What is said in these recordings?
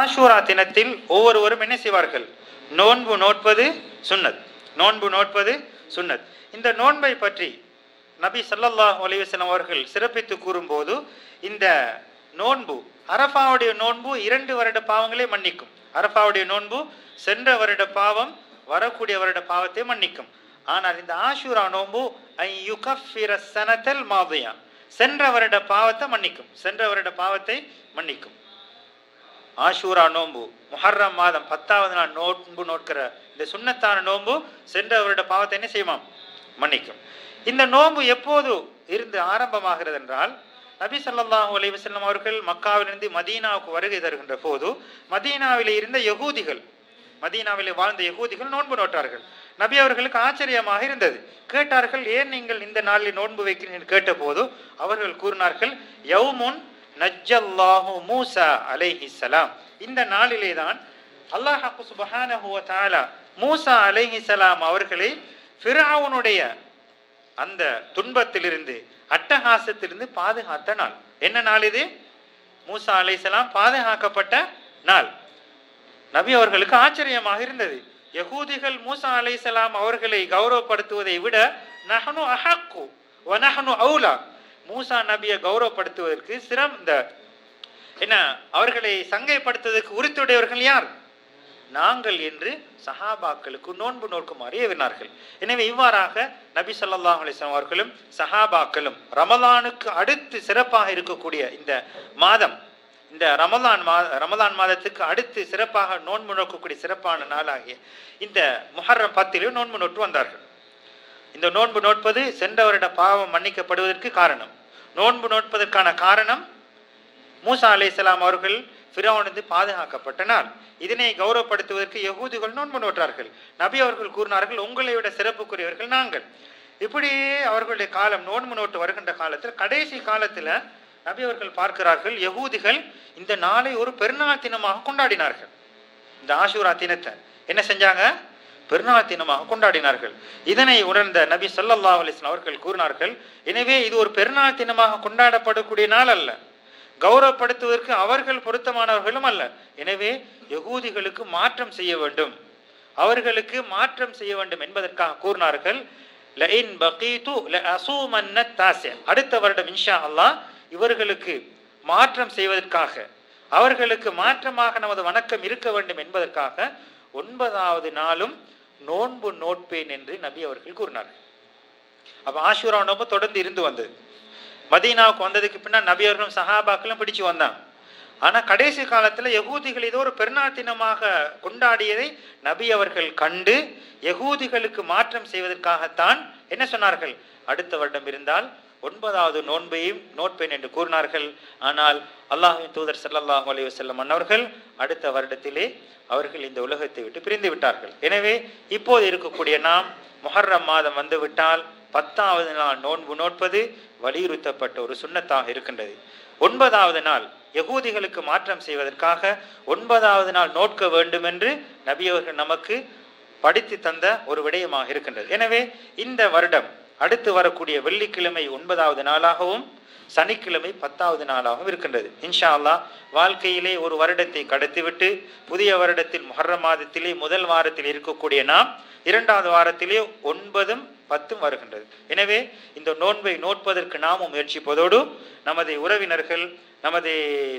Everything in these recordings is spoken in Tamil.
ஆஷூரா தினத்தில் ஒவ்வொருவரும் என்ன செய்வார்கள்? நோன்பு நோட்பது சுன்னத். நோன்பு நோட்பது சுன்னத். இந்த நோன்பை பற்றி நபி ஸல்லல்லாஹு அலைஹி அவர்கள் சிறப்பித்து கூறும்போது இந்த நோன்பு அரஃபாவுடைய நோன்பு இரண்டு வருட பாவங்களை மன்னிக்கும். அரஃபாவுடைய நோன்பு சென்ற வருட பாவம் வரக்கூடிய வருட பாவத்தை மன்னிக்கும். ஆனால் இந்த ஆஷூரா நோன்பு ஐ சனத்தல் மாதையா. சென்ற வருட பாவத்தை மன்னிக்கும். சென்ற வருட பாவத்தை மன்னிக்கும். ஆஷூரா நோன்பு முஹர்ரம் மாதம் பத்தாவது நாள் நோன்பு நோட்கிற இந்த சுண்ணத்தான நோன்பு சென்ற பாவத்தை என்ன செய்வோம் மன்னிக்கும். இந்த நோன்பு எப்போது இருந்து ஆரம்பமாகிறது என்றால் நபி ஸல்லல்லாஹு அலி வசல்லம் அவர்கள் மக்காவிலிருந்து மதீனாவுக்கு வருகை தருகின்ற போது மதீனாவில் இருந்த யகூதிகள் மதீனாவிலே வாழ்ந்த யகூதிகள் நோன்பு நோட்டார்கள். நபி அவர்களுக்கு ஆச்சரியமாக இருந்தது. கேட்டார்கள் ஏன் நீங்கள் இந்த நாளில் நோன்பு வைக்கிறீர்கள்? கேட்டபோது அவர்கள் கூறினார்கள் யவுமுன் நஜ்ஜல்லாஹு மூசா அலைஹி சலாம். இந்த நாளிலே தான் அல்லாஹ் சுபஹானஹு வ மூசா அலைஹி சலாம் அவர்களை ஃபிராவுனுடைய அந்த துன்பத்திலிருந்து அட்டகாசத்திலிருந்து பாதுகாத்த நாள். என்ன நாள் இது? மூசா அலைசலாம் பாதுகாக்கப்பட்ட நாள். நபி அவர்களுக்கு ஆச்சரியமாக இருந்தது. யகூதிகள் மூசா அலைசலாம் அவர்களை கௌரவப்படுத்துவதை விட நஹனு அஹக்கு நஹனு அவுலா மூசா நபியை கௌரவப்படுத்துவதற்கு சிறந்த என்ன அவர்களை சங்கைப்படுத்துவதற்கு உரித்துடையவர்கள் யார்? நாங்கள் என்று சஹாபாக்களுக்கு நோன்பு நோக்குமாறு ஏவினார்கள் எனவே இவ்வாறாக நபி ஸல்லல்லாஹு அலிஸ்லாம் அவர்களும் சஹாபாக்களும் ரமலானுக்கு அடுத்து சிறப்பாக இருக்கக்கூடிய இந்த மாதம் இந்த ரமலான் மா ரமலான் மாதத்துக்கு அடுத்து சிறப்பாக நோன்பு நோக்கக்கூடிய சிறப்பான நாளாகிய இந்த முஹர்ரம் பத்திலும் நோன்பு நோட்டு வந்தார்கள். இந்த நோன்பு நோட்பது சென்ற வருட பாவம் மன்னிக்கப்படுவதற்கு காரணம். நோன்பு நோட்பதற்கான காரணம் மூசா அலைஹிஸ்ஸலாம் அவர்கள் ஃபிரௌனிருந்து பாதுகாக்கப்பட்ட நாள் இதனை கௌரவப்படுத்துவதற்கு யகூதிகள் நோன்பு நோட்டார்கள் நபி அவர்கள் கூறினார்கள் உங்களை விட சிறப்புக்குரியவர்கள் நாங்கள். இப்படியே அவர்களுடைய காலம் நோன்பு நோட்டு வருகின்ற காலத்தில் கடைசி காலத்தில் நபி அவர்கள் பார்க்கிறார்கள் யகூதிகள் இந்த நாளை ஒரு பெருநாள் தினமாக கொண்டாடினார்கள். இந்த ஆஷூரா தினத்தை என்ன செஞ்சாங்க? பெருநாள் தினமாக கொண்டாடினார்கள். இதனை உணர்ந்த நபி ஸல்லல்லாஹு அலிஸ்லாம் அவர்கள் கூறினார்கள் எனவே இது ஒரு பெருநாள் தினமாக கொண்டாடப்படக்கூடிய நாள் அல்ல. கௌரவப்படுத்துவதற்கு அவர்கள் பொருத்தமானவர்களும் அல்ல. எனவே யகூதிகளுக்கு மாற்றம் செய்ய வேண்டும். அவர்களுக்கு மாற்றம் செய்ய வேண்டும் என்பதற்காக கூறினார்கள். பகீது அடுத்த வருடம் இன்ஷா அல்லாஹ் இவர்களுக்கு மாற்றம் செய்வதற்காக அவர்களுக்கு மாற்றமாக நமது வணக்கம் இருக்க வேண்டும் என்பதற்காக ஒன்பதாவது நாளும் நோன்பு நோட்பேன் என்று நபி அவர்கள் கூறினார்கள் அப்ப ஆஷூரா நோம்பு தொடர்ந்து இருந்து வந்தது மதீனாவுக்கு வந்ததுக்கு பின்னால் நபி அவர்களும் சஹாபாக்களும் பிடிச்சு வந்தாங்க ஆனா கடைசி காலத்துல யகூதிகள் ஏதோ ஒரு பெருநாள் தினமாக கொண்டாடியதை நபி அவர்கள் கண்டு யகூதிகளுக்கு மாற்றம் செய்வதற்காகத்தான் என்ன சொன்னார்கள்? அடுத்த வருடம் இருந்தால் ஒன்பதாவது நோன்பையும் நோட்பேன் என்று கூறினார்கள். ஆனால் அல்லாஹின் தூதர் ஸல்லல்லாஹு அலி வசல்லம் அன்னவர்கள் அடுத்த வருடத்திலே அவர்கள் இந்த உலகத்தை விட்டு பிரிந்து விட்டார்கள். எனவே இப்போது இருக்கக்கூடிய நாம் முஹர்ரம் மாதம் வந்துவிட்டால் பத்தாவது நாள் நோன்பு நோட்பது வலியுறுத்தப்பட்ட ஒரு சுண்ணத்தாக இருக்கின்றது. ஒன்பதாவது நாள் யகூதிகளுக்கு மாற்றம் செய்வதற்காக ஒன்பதாவது நாள் நோட்க வேண்டும் என்று நபியவர்கள் நமக்கு படித்து தந்த ஒரு விடயமாக இருக்கின்றது. எனவே இந்த வருடம் அடுத்து வரக்கூடிய வெள்ளிக்கிழமை ஒன்பதாவது நாளாகவும் சனிக்கிழமை பத்தாவது நாளாகவும் இருக்கின்றது. இன்ஷா அல்லா வாழ்க்கையிலே ஒரு வருடத்தை கடத்திவிட்டு புதிய வருடத்தில் முஹர்ரம் மாதத்திலே முதல் வாரத்தில் இருக்கக்கூடிய நாம் இரண்டாவது வாரத்திலே ஒன்பதும் பத்தும் வருகின்றது. எனவே இந்த நோன்பை நோட்பதற்கு நாமும் முயற்சிப்பதோடு நமது உறவினர்கள் நமது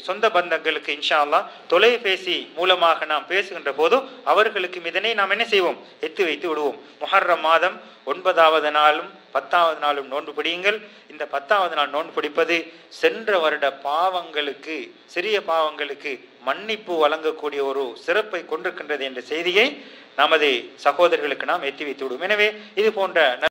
சொந்த பந்தங்களுக்கு இன்ஷா அல்லாஹ் தொலைபேசி மூலமாக நாம் பேசுகின்ற போதும் அவர்களுக்கும் இதனை நாம் என்ன செய்வோம்? எத்து வைத்து விடுவோம். முஹர்ரம் மாதம் ஒன்பதாவது நாளும் பத்தாவது நாளும் நோன்பு பிடியுங்கள். இந்த பத்தாவது நாள் நோன்பு பிடிப்பது சென்ற வருட பாவங்களுக்கு சிறிய பாவங்களுக்கு மன்னிப்பு வழங்கக்கூடிய ஒரு சிறப்பை கொண்டிருக்கின்றது என்ற செய்தியை நமது சகோதரர்களுக்கு நாம் எத்தி வைத்து விடுவோம். எனவே இது போன்ற